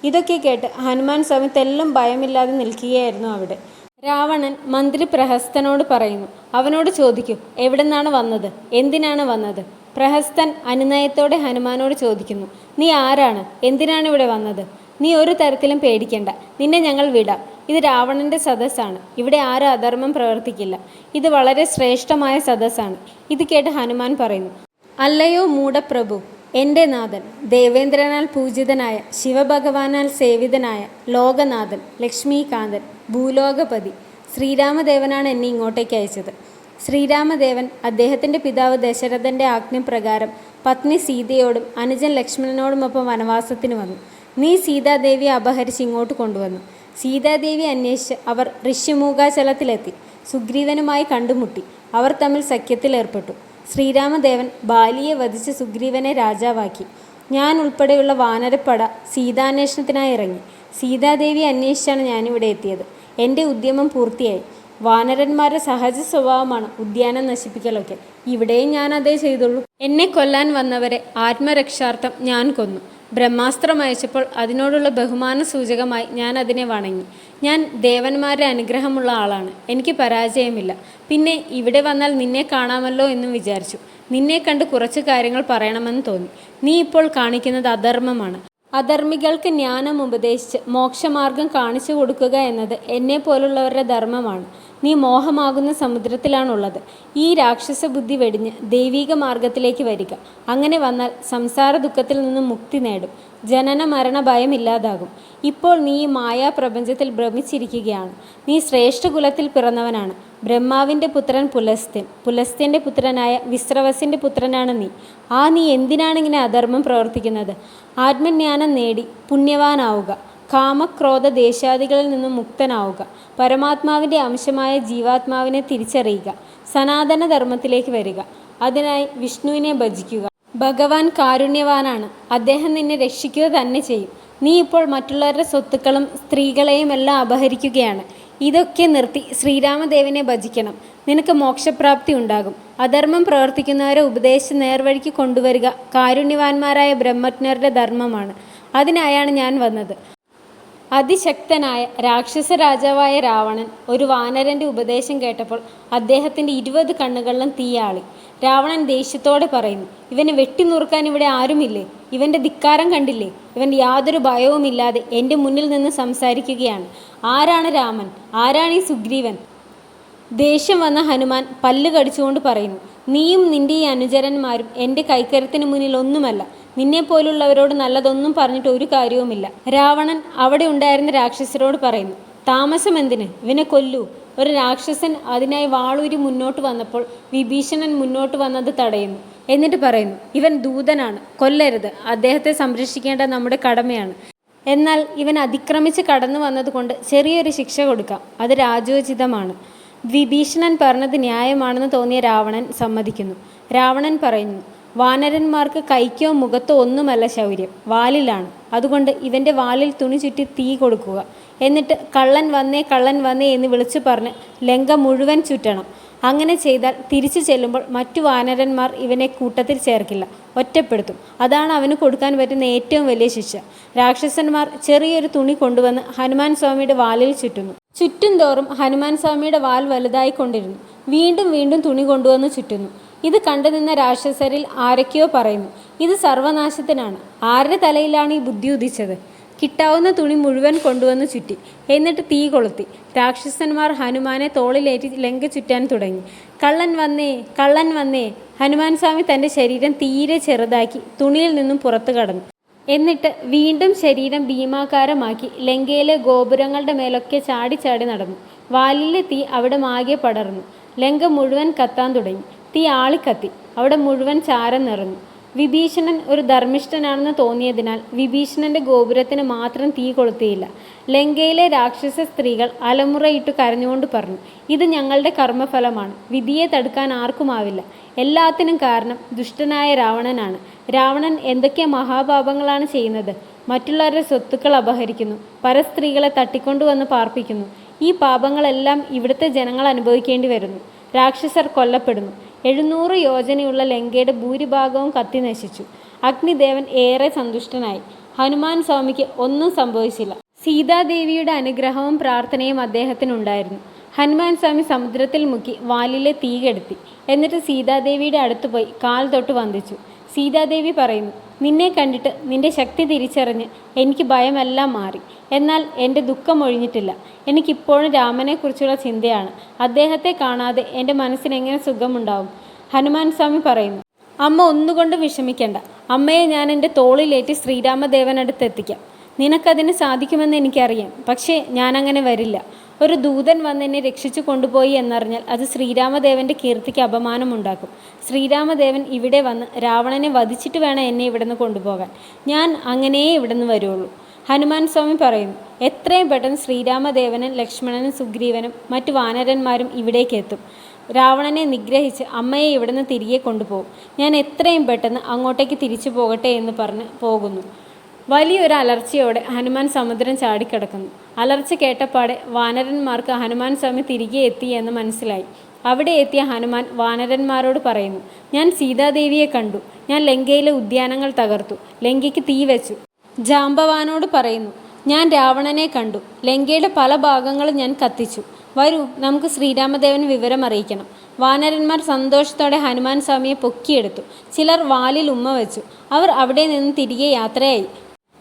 [SPEAKER 1] ഇതൊക്കെ കേട്ട് ഹനുമാൻ സ്വാമി തെല്ലും ഭയമില്ലാതെ നിൽക്കുകയായിരുന്നു അവിടെ. രാവണൻ മന്ത്രി പ്രഹസ്തനോട് പറയുന്നു അവനോട് ചോദിക്കൂ എവിടെന്നാണ് വന്നത്? എന്തിനാണ് വന്നത്? പ്രഹസ്തൻ അനുനയത്തോടെ ഹനുമാനോട് ചോദിക്കുന്നു നീ ആരാണ്? എന്തിനാണ് ഇവിടെ വന്നത്? നീ ഒരു തരത്തിലും പേടിക്കേണ്ട. നിന്നെ ഞങ്ങൾ വിടാം. ഇത് രാവണന്റെ സദസ്സാണ്. ഇവിടെ ആരും അധർമ്മം പ്രവർത്തിക്കില്ല. ഇത് വളരെ ശ്രേഷ്ഠമായ സദസ്സാണ്. ഇത് കേട്ട് ഹനുമാൻ പറയുന്നു അല്ലയോ മൂടപ്രഭു എന്റെ നാഥൻ ദേവേന്ദ്രനാൽ പൂജിതനായ ശിവഭഗവാനാൽ സേവിതനായ ലോകനാഥൻ ലക്ഷ്മീകാന്തൻ ഭൂലോകപതി ശ്രീരാമദേവനാണ് എന്നെ ഇങ്ങോട്ടേക്ക് അയച്ചത്. ശ്രീരാമദേവൻ അദ്ദേഹത്തിന്റെ പിതാവ് ദശരഥന്റെ ആജ്ഞപ്രകാരം പത്നി സീതയോടും അനുജൻ ലക്ഷ്മണനോടുമൊപ്പം വനവാസത്തിന് വന്നു. നീ സീതാദേവിയെ അപഹരിച്ച് ഇങ്ങോട്ട് കൊണ്ടുവന്നു. സീതാദേവി അന്വേഷിച്ച് അവർ ഋഷ്യമൂകാചലത്തിലെത്തി. സുഗ്രീവനുമായി കണ്ടുമുട്ടി. അവർ തമ്മിൽ സഖ്യത്തിലേർപ്പെട്ടു. ശ്രീരാമദേവൻ ബാലിയെ വധിച്ച് സുഗ്രീവനെ രാജാവാക്കി. ഞാൻ ഉൾപ്പെടെയുള്ള വാനരപ്പട സീതാന്വേഷണത്തിനായി ഇറങ്ങി. സീതാദേവി അന്വേഷിച്ചാണ് ഞാനിവിടെ എത്തിയത്. എന്റെ ഉദ്യമം പൂർത്തിയായി. വാനരന്മാരുടെ സഹജ സ്വഭാവമാണ് ഉദ്യാനം നശിപ്പിക്കലൊക്കെ. ഇവിടെയും ഞാൻ അതേ ചെയ്തുള്ളൂ. എന്നെ കൊല്ലാൻ വന്നവരെ ആത്മരക്ഷാർത്ഥം ഞാൻ കൊന്നു. ബ്രഹ്മാസ്ത്രം അയച്ചപ്പോൾ അതിനോടുള്ള ബഹുമാന സൂചകമായി ഞാൻ അതിനെ വണങ്ങി. ഞാൻ ദേവന്മാരുടെ അനുഗ്രഹമുള്ള ആളാണ്. എനിക്ക് പരാജയമില്ല. പിന്നെ ഇവിടെ വന്നാൽ നിന്നെ കാണാമല്ലോ എന്നും വിചാരിച്ചു. നിന്നെ കണ്ട് കുറച്ച് കാര്യങ്ങൾ പറയണമെന്ന് തോന്നി. നീ ഇപ്പോൾ കാണിക്കുന്നത് അധർമ്മമാണ്. അധർമ്മികൾക്ക് ജ്ഞാനം ഉപദേശിച്ച് മോക്ഷമാർഗം കാണിച്ചു കൊടുക്കുക എന്നത് എന്നെ പോലുള്ളവരുടെ ധർമ്മമാണ്. നീ മോഹമാകുന്ന സമുദ്രത്തിലാണുള്ളത്. ഈ രാക്ഷസ ബുദ്ധി വെടിഞ്ഞ് ദൈവീക മാർഗത്തിലേക്ക് വരിക. അങ്ങനെ വന്നാൽ സംസാര ദുഃഖത്തിൽ നിന്നും മുക്തി നേടും. ജനന മരണ ഭയം ഇല്ലാതാകും. ഇപ്പോൾ നീ ഈ മായാ പ്രപഞ്ചത്തിൽ ഭ്രമിച്ചിരിക്കുകയാണ്. നീ ശ്രേഷ്ഠ കുലത്തിൽ പിറന്നവനാണ്. ബ്രഹ്മാവിന്റെ പുത്രൻ പുലസ്ത്യൻ പുലസ്ത്യന്റെ പുത്രനായ വിശ്രവസിന്റെ പുത്രനാണ് നീ. ആ നീ എന്തിനാണ് ഇങ്ങനെ അധർമ്മം പ്രവർത്തിക്കുന്നത്? ആത്മജ്ഞാനം നേടി പുണ്യവാനാവുക. കാമക്രോധ ദേശാദികളിൽ നിന്നും മുക്തനാവുക. പരമാത്മാവിന്റെ അംശമായ ജീവാത്മാവിനെ തിരിച്ചറിയുക. സനാതന ധർമ്മത്തിലേക്ക് വരിക. അതിനായി വിഷ്ണുവിനെ ഭജിക്കുക. ഭഗവാൻ കാരുണ്യവാനാണ്. അദ്ദേഹം നിന്നെ രക്ഷിക്കുക തന്നെ ചെയ്യും. നീ ഇപ്പോൾ മറ്റുള്ളവരുടെ സ്വത്തുക്കളും സ്ത്രീകളെയും എല്ലാം അപഹരിക്കുകയാണ്. ഇതൊക്കെ നിർത്തി ശ്രീരാമദേവനെ ഭജിക്കണം. നിനക്ക് മോക്ഷപ്രാപ്തി ഉണ്ടാകും. അധർമ്മം പ്രവർത്തിക്കുന്നവരെ ഉപദേശിച്ച് നേർവഴിക്ക് കൊണ്ടുവരിക കാരുണ്യവാന്മാരായ ബ്രഹ്മജ്ഞരുടെ ധർമ്മമാണ്. അതിനായാണ് ഞാൻ വന്നത്. അതിശക്തനായ രാക്ഷസ രാജാവായ രാവണൻ ഒരു വാനരന്റെ ഉപദേശം കേട്ടപ്പോൾ അദ്ദേഹത്തിന്റെ ഇരുപത് കണ്ണുകളിലും തീയാളി. രാവണൻ ദേഷ്യത്തോടെ പറയുന്നു ഇവനെ വെട്ടിനുറുക്കാൻ ഇവിടെ ആരുമില്ലേ? ഇവന്റെ ധിക്കാരം കണ്ടില്ലേ? ഇവൻ യാതൊരു ഭയവുമില്ലാതെ എന്റെ മുന്നിൽ നിന്ന് സംസാരിക്കുകയാണ്. ആരാണ് രാമൻ? ആരാണ് ഈ സുഗ്രീവൻ? ദേഷ്യം വന്ന ഹനുമാൻ പല്ല് കടിച്ചുകൊണ്ട് പറയുന്നു നീയും നിന്റെ ഈ അനുചരന്മാരും എന്റെ കൈക്കരത്തിന് മുന്നിൽ ഒന്നുമല്ല. നിന്നെപ്പോലുള്ളവരോട് നല്ലതൊന്നും പറഞ്ഞിട്ട് ഒരു കാര്യവുമില്ല. രാവണൻ അവിടെ ഉണ്ടായിരുന്ന രാക്ഷസരോട് പറയുന്നു താമസം എന്തിന്? ഇവനെ കൊല്ലൂ. ഒരു രാക്ഷസൻ അതിനായി വാളൂരി മുന്നോട്ട് വന്നപ്പോൾ വിഭീഷണൻ മുന്നോട്ട് വന്നത് തടയുന്നു. എന്നിട്ട് പറയുന്നു ഇവൻ ദൂതനാണ്. കൊല്ലരുത്. അദ്ദേഹത്തെ സംരക്ഷിക്കേണ്ട നമ്മുടെ കടമയാണ്. എന്നാൽ ഇവൻ അതിക്രമിച്ച് കടന്നു വന്നതുകൊണ്ട് ചെറിയൊരു ശിക്ഷ കൊടുക്കാം. അത് രാജോചിതമാണ്. വിഭീഷണൻ പറഞ്ഞത് ന്യായമാണെന്ന് തോന്നിയ രാവണൻ സമ്മതിക്കുന്നു. രാവണൻ പറയുന്നു വാനരന്മാർക്ക് കൈക്കോ മുഖത്തോ ഒന്നുമല്ല ശൗര്യം. വാലിലാണ്. അതുകൊണ്ട് ഇവന്റെ വാലിൽ തുണി ചുറ്റി തീ കൊടുക്കുക. എന്നിട്ട് കള്ളൻ വന്നേ കള്ളൻ വന്നേ എന്ന് വിളിച്ചു പറഞ്ഞ് ലങ്ക മുഴുവൻ ചുറ്റണം. അങ്ങനെ ചെയ്താൽ തിരിച്ചു ചെല്ലുമ്പോൾ മറ്റു വാനരന്മാർ ഇവനെ കൂട്ടത്തിൽ ചേർക്കില്ല. ഒറ്റപ്പെടുത്തും. അതാണ് അവന് കൊടുക്കാൻ പറ്റുന്ന ഏറ്റവും വലിയ ശിക്ഷ. രാക്ഷസന്മാർ ചെറിയൊരു തുണി കൊണ്ടുവന്ന് ഹനുമാൻ സ്വാമിയുടെ വാലിൽ ചുറ്റുന്നു. ചുറ്റും തോറും ഹനുമാൻ സ്വാമിയുടെ വാൽ വലുതായിക്കൊണ്ടിരുന്നു വീണ്ടും വീണ്ടും തുണി കൊണ്ടുവന്ന് ചുറ്റുന്നു. ഇത് കണ്ടു നിന്ന രാക്ഷസരിൽ ആരൊക്കെയോ പറയുന്നു. ഇത് സർവനാശത്തിനാണ്. ആരുടെ തലയിലാണ് ഈ ബുദ്ധി ഉദിച്ചത്? കിട്ടാവുന്ന തുണി മുഴുവൻ കൊണ്ടുവന്ന് ചുറ്റി. എന്നിട്ട് തീ കൊളുത്തി. രാക്ഷസന്മാർ ഹനുമാനെ തോളിലേറ്റി ലങ്ക ചുറ്റാൻ തുടങ്ങി. കള്ളൻ വന്നേ കള്ളൻ വന്നേ. ഹനുമാൻ സ്വാമി തന്റെ ശരീരം തീരെ ചെറുതാക്കി തുണിയിൽ നിന്നും പുറത്തു കടന്നു. എന്നിട്ട് വീണ്ടും ശരീരം ഭീമാകാരമാക്കി ലങ്കയിലെ ഗോപുരങ്ങളുടെ മേലൊക്കെ ചാടി ചാടി നടന്നു. വാലിലെ തീ അവിടെ മാകെ പടർന്നു. ലങ്ക മുഴുവൻ കത്താൻ തുടങ്ങി. തീ ആളിക്കത്തി. അവിടെ മുഴുവൻ ചാരം നിറഞ്ഞു. വിഭീഷണൻ ഒരു ധർമ്മിഷ്ഠനാണെന്ന് തോന്നിയതിനാൽ വിഭീഷണന്റെ ഗോപുരത്തിന് മാത്രം തീ കൊളുത്തിയില്ല. ലങ്കയിലെ രാക്ഷസ സ്ത്രീകൾ അലമുറയിട്ട് കരഞ്ഞുകൊണ്ട് പറഞ്ഞു ഇത് ഞങ്ങളുടെ കർമ്മഫലമാണ്. വിധിയെ തടുക്കാൻ ആർക്കുമാവില്ല. എല്ലാത്തിനും കാരണം ദുഷ്ടനായ രാവണനാണ്. രാവണൻ എന്തൊക്കെ മഹാപാപങ്ങളാണ് ചെയ്യുന്നത്? മറ്റുള്ളവരുടെ സ്വത്തുക്കൾ അപഹരിക്കുന്നു പരസ്ത്രീകളെ തട്ടിക്കൊണ്ടുവന്ന് പാർപ്പിക്കുന്നു. ഈ പാപങ്ങളെല്ലാം ഇവിടുത്തെ ജനങ്ങൾ അനുഭവിക്കേണ്ടി വരുന്നു. രാക്ഷസർ കൊല്ലപ്പെടുന്നു. എഴുന്നൂറ് യോജനയുള്ള ലങ്കയുടെ ഭൂരിഭാഗവും കത്തി നശിച്ചു. അഗ്നിദേവൻ ഏറെ സന്തുഷ്ടനായി. ഹനുമാൻ സ്വാമിക്ക് ഒന്നും സംഭവിച്ചില്ല. സീതാദേവിയുടെ അനുഗ്രഹവും പ്രാർത്ഥനയും അദ്ദേഹത്തിനുണ്ടായിരുന്നു. ഹനുമാൻ സ്വാമി സമുദ്രത്തിൽ മുക്കി വാലിലെ തീ കെടുത്തി. എന്നിട്ട് സീതാദേവിയുടെ അടുത്ത് പോയി കാൽ തൊട്ട് വന്ദിച്ചു. സീതാദേവി പറയുന്നു നിന്നെ കണ്ടിട്ട് നിന്റെ ശക്തി തിരിച്ചറിഞ്ഞ് എനിക്ക് ഭയമെല്ലാം മാറി. എന്നാൽ എന്റെ ദുഃഖം ഒഴിഞ്ഞിട്ടില്ല. എനിക്കിപ്പോഴും രാമനെക്കുറിച്ചുള്ള ചിന്തയാണ്. അദ്ദേഹത്തെ കാണാതെ എന്റെ മനസ്സിനെങ്ങനെ സുഖമുണ്ടാവും? ഹനുമാൻ സ്വാമി പറയുന്നു അമ്മ ഒന്നുകൊണ്ടും വിഷമിക്കേണ്ട. അമ്മയെ ഞാൻ എന്റെ തോളിലേറ്റ് ശ്രീരാമദേവനടുത്ത് എത്തിക്കാം. നിനക്കതിന് സാധിക്കുമെന്ന് എനിക്കറിയാം. പക്ഷേ ഞാനങ്ങനെ വരില്ല. ഒരു ദൂതൻ വന്ന് എന്നെ രക്ഷിച്ചു കൊണ്ടുപോയി എന്നറിഞ്ഞാൽ അത് ശ്രീരാമദേവന്റെ കീർത്തിക്ക് അപമാനമുണ്ടാക്കും. ശ്രീരാമദേവൻ ഇവിടെ വന്ന് രാവണനെ വധിച്ചിട്ട് വേണം എന്നെ ഇവിടുന്ന് കൊണ്ടുപോകാൻ. ഞാൻ അങ്ങനെയേ ഇവിടുന്ന് വരുള്ളൂ. ഹനുമാൻ സ്വാമി പറയുന്നു എത്രയും പെട്ടെന്ന് ശ്രീരാമദേവനും ലക്ഷ്മണനും സുഗ്രീവനും മറ്റു വാനരന്മാരും ഇവിടേക്ക് എത്തും. രാവണനെ നിഗ്രഹിച്ച് അമ്മയെ ഇവിടുന്ന് തിരികെ കൊണ്ടുപോകും. ഞാൻ എത്രയും പെട്ടെന്ന് അങ്ങോട്ടേക്ക് തിരിച്ചു പോകട്ടെ എന്ന് പറഞ്ഞ് പോകുന്നു. വലിയൊരു അലർച്ചയോടെ ഹനുമാൻ സമുദ്രം ചാടിക്കിടക്കുന്നു. അലർച്ച കേട്ടപ്പാടെ വാനരന്മാർക്ക് ഹനുമാൻ സ്വാമി തിരികെ എത്തി എന്ന് മനസ്സിലായി. അവിടെ എത്തിയ ഹനുമാൻ വാനരന്മാരോട് പറയുന്നു ഞാൻ സീതാദേവിയെ കണ്ടു. ഞാൻ ലങ്കയിലെ ഉദ്യാനങ്ങൾ തകർത്തു. ലങ്കയ്ക്ക് തീ വെച്ചു. ജാമ്പവാനോട് പറയുന്നു ഞാൻ രാവണനെ കണ്ടു. ലങ്കയുടെ പല ഭാഗങ്ങളും ഞാൻ കത്തിച്ചു. വരൂ നമുക്ക് ശ്രീരാമദേവൻ വിവരം അറിയിക്കണം. വാനരന്മാർ സന്തോഷത്തോടെ ഹനുമാൻ സ്വാമിയെ പൊക്കിയെടുത്തു. ചിലർ വാലിൽ ഉമ്മ വെച്ചു. അവർ അവിടെ നിന്ന് തിരികെ യാത്രയായി.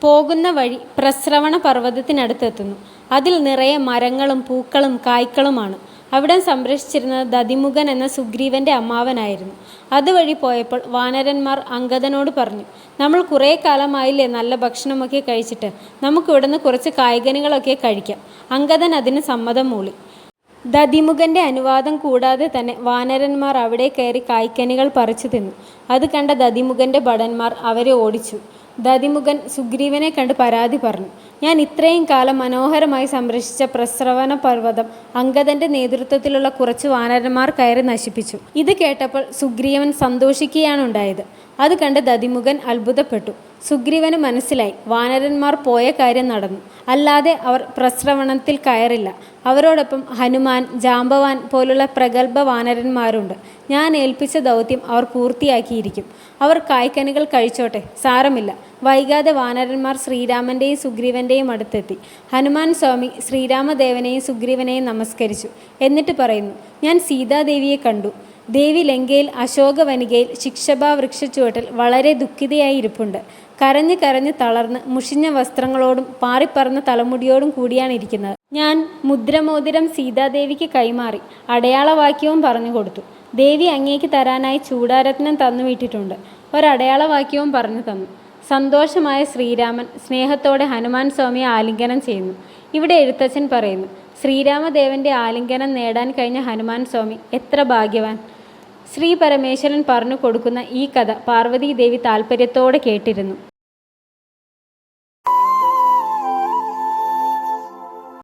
[SPEAKER 1] പോകുന്ന വഴി പ്രസ്രവണ പർവതത്തിനടുത്തെത്തുന്നു. അതിൽ നിറയെ മരങ്ങളും പൂക്കളും കായ്ക്കളുമാണ്. അവിടെ സംരക്ഷിച്ചിരുന്നത് ദതിമുഖൻ എന്ന സുഗ്രീവന്റെ അമ്മാവനായിരുന്നു. അതുവഴി പോയപ്പോൾ വാനരന്മാർ അങ്കദനോട് പറഞ്ഞു നമ്മൾ കുറേ കാലമായില്ലേ നല്ല ഭക്ഷണമൊക്കെ കഴിച്ചിട്ട്. നമുക്ക് ഇവിടുന്ന് കുറച്ച് കായ്കനികളൊക്കെ കഴിക്കാം. അങ്കദൻ അതിന് സമ്മതം മൂളി. ദതിമുഖന്റെ അനുവാദം കൂടാതെ തന്നെ വാനരന്മാർ അവിടെ കയറി കായ്ക്കനികൾ പറിച്ചു തിന്നു. അത് കണ്ട ദതിമുഖന്റെ ഭടന്മാർ അവരെ ഓടിച്ചു. ദതിമുഖൻ സുഗ്രീവനെ കണ്ട് പരാതി പറഞ്ഞു. ഞാൻ ഇത്രയും കാലം മനോഹരമായി സംരക്ഷിച്ച പ്രസ്രവന പർവതം അങ്കദന്റെ നേതൃത്വത്തിലുള്ള കുറച്ച് വാനരന്മാർ കയറി നശിപ്പിച്ചു. ഇത് കേട്ടപ്പോൾ സുഗ്രീവൻ സന്തോഷിക്കുകയാണ് ഉണ്ടായത്. അത് കണ്ട് ദതിമുഖൻ അത്ഭുതപ്പെട്ടു. സുഗ്രീവന് മനസ്സിലായി. വാനരന്മാർ പോയ കാര്യം നടന്നു. അല്ലാതെ അവർ പ്രശ്രവണത്തിൽ കയറില്ല. അവരോടൊപ്പം ഹനുമാൻ ജാമ്പവാൻ പോലുള്ള പ്രഗത്ഭ വാനരന്മാരുണ്ട്. ഞാൻ ഏൽപ്പിച്ച ദൗത്യം അവർ പൂർത്തിയാക്കിയിരിക്കും. അവർ കായ്ക്കനികൾ കഴിച്ചോട്ടെ. സാരമില്ല. വൈകാതെ വാനരന്മാർ ശ്രീരാമന്റെയും സുഗ്രീവന്റെയും അടുത്തെത്തി. ഹനുമാൻ സ്വാമി ശ്രീരാമദേവനെയും സുഗ്രീവനെയും നമസ്കരിച്ചു. എന്നിട്ട് പറയുന്നു ഞാൻ സീതാദേവിയെ കണ്ടു. ദേവി ലങ്കയിൽ അശോകവനികയിൽ ശിക്ഷഭാ വൃക്ഷച്ചുവട്ടിൽ വളരെ ദുഃഖിതയായി ഇരിപ്പുണ്ട് കരഞ്ഞ് കരഞ്ഞ് തളർന്ന് മുഷിഞ്ഞ വസ്ത്രങ്ങളോടും പാറിപ്പറന്ന തലമുടിയോടും കൂടിയാണ് ഇരിക്കുന്നത് ഞാൻ മുദ്രമോതിരം സീതാദേവിക്ക് കൈമാറി അടയാളവാക്യവും പറഞ്ഞു കൊടുത്തു. ദേവി അങ്ങേക്ക് തരാനായി ചൂടാരത്നം തന്നു വിട്ടിട്ടുണ്ട് ഒരടയാളവാക്യവും പറഞ്ഞു തന്നു. സന്തോഷമായ ശ്രീരാമൻ സ്നേഹത്തോടെ ഹനുമാൻ സ്വാമിയെ ആലിംഗനം ചെയ്യുന്നു. ഇവിടെ എഴുത്തച്ഛൻ പറയുന്നു ശ്രീരാമദേവന്റെ ആലിംഗനം നേടാൻ കഴിഞ്ഞ ഹനുമാൻ സ്വാമി എത്ര ഭാഗ്യവാൻ. ശ്രീ പരമേശ്വരൻ പറഞ്ഞു കൊടുക്കുന്ന ഈ കഥ പാർവതീദേവി താല്പര്യത്തോടെ കേട്ടിരുന്നു.